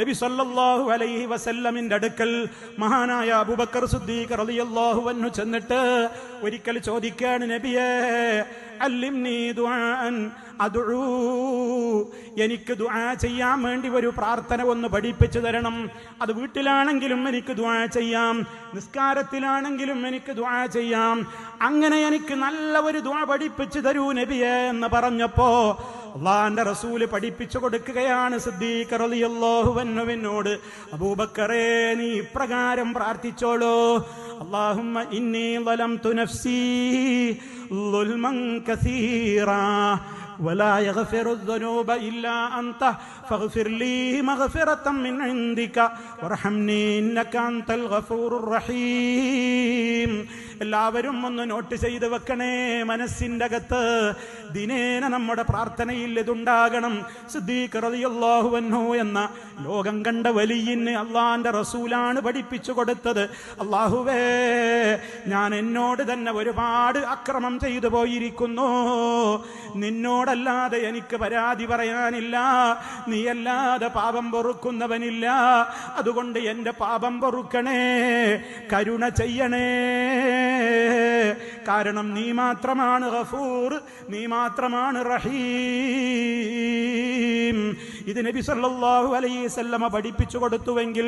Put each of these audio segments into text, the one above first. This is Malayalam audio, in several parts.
നബി സല്ലല്ലാഹു അലൈഹി വസല്ലമിന്റെ അടുക്കൽ മഹാനായ അബൂബക്കർ സിദ്ദീഖ് റളിയല്ലാഹു അൻഹു ചെന്നിട്ട് ഒരിക്കൽ ചോദിക്കാണ് നബിയേ അല്ലിംനി ദുആൻ എനിക്ക് ദുആ ചെയ്യാൻ വേണ്ടി ഒരു പ്രാർത്ഥന ഒന്ന് പഠിപ്പിച്ചു തരണം. അത് വീട്ടിലാണെങ്കിലും എനിക്ക് ദുആ ചെയ്യാം നിസ്കാരത്തിലാണെങ്കിലും എനിക്ക് ദുആ ചെയ്യാം. അങ്ങനെ എനിക്ക് നല്ല ഒരു ദുആ പഠിപ്പിച്ചു തരൂ നബിയെ എന്ന് പറഞ്ഞപ്പോ അള്ളാന്റെ റസൂല് പഠിപ്പിച്ചു കൊടുക്കുകയാണ് സിദ്ദീഖ് റളിയല്ലാഹു അൻഹുവിനോട് അബൂബക്കറേ നീ ഇപ്രകാരം പ്രാർത്ഥിച്ചോളൂ അല്ലാഹുമ്മ ഇന്നി ളലംതു നഫ്സി ളുൽമൻ കസീറാ ولا يغفر الذنوب إلا أنت فاغفر لي مغفرة من عندك وارحمني إنك أنت الغفور الرحيم എല്ലാവരും ഒന്ന് നോട്ട് ചെയ്ത് വെക്കണേ മനസ്സിന്റെ അകത്ത് ദിനേന നമ്മുടെ പ്രാർത്ഥനയിൽ ഇതുണ്ടാകണം. സിദ്ദീഖ് റളിയല്ലാഹു അൻഹു എന്ന ലോകം കണ്ട വലിയന് അള്ളാന്റെ റസൂലാണ് പഠിപ്പിച്ചു കൊടുത്തത്. അള്ളാഹുവേ ഞാൻ എന്നോട് തന്നെ ഒരുപാട് അക്രമം ചെയ്തു പോയിരിക്കുന്നു. നിന്നോടല്ലാതെ എനിക്ക് പരാതി പറയാനില്ല. നീയല്ലാതെ പാപം പൊറുക്കുന്നവനില്ല. അതുകൊണ്ട് എന്റെ പാപം പൊറുക്കണേ കരുണ ചെയ്യണേ. കാരണം നീ മാത്രമാണ് ഗഫൂർ നീ മാത്രമാണ് റഹീം. ഇത് നബി സല്ലല്ലാഹു അലൈഹി വസല്ലമ പഠിപ്പിച്ചു കൊടുത്തുവെങ്കിൽ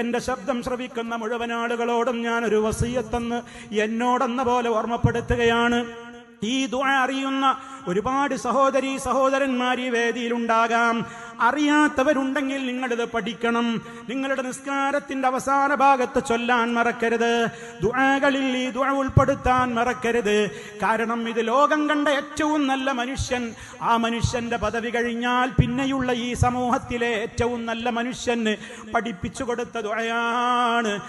എന്റെ ശബ്ദം ശ്രവിക്കുന്ന മുഴുവൻ ആളുകളോടും ഞാൻ ഒരു വസീയത്തെന്ന് എന്നോടെന്ന പോലെ ഓർമ്മപ്പെടുത്തുകയാണ്. ഈ ദുആ അറിയുന്ന ഒരുപാട് സഹോദരി സഹോദരന്മാർ ഈ വേദിയിലുണ്ടാകാം. അറിയാത്തവരുണ്ടെങ്കിൽ നിങ്ങളിത് പഠിക്കണം. നിങ്ങളുടെ നിസ്കാരത്തിന്റെ അവസാന ഭാഗത്ത് ചൊല്ലാൻ മറക്കരുത്. ദുആകളിൽ ഈ ദുആ ഉൾപ്പെടുത്താൻ മറക്കരുത്. കാരണം ഇത് ലോകം കണ്ട ഏറ്റവും നല്ല മനുഷ്യൻ. ആ മനുഷ്യന്റെ പദവി കഴിഞ്ഞാൽ പിന്നെയുള്ള ഈ സമൂഹത്തിലെ ഏറ്റവും നല്ല മനുഷ്യന് പഠിപ്പിച്ചു കൊടുത്ത ദുആയാണ്.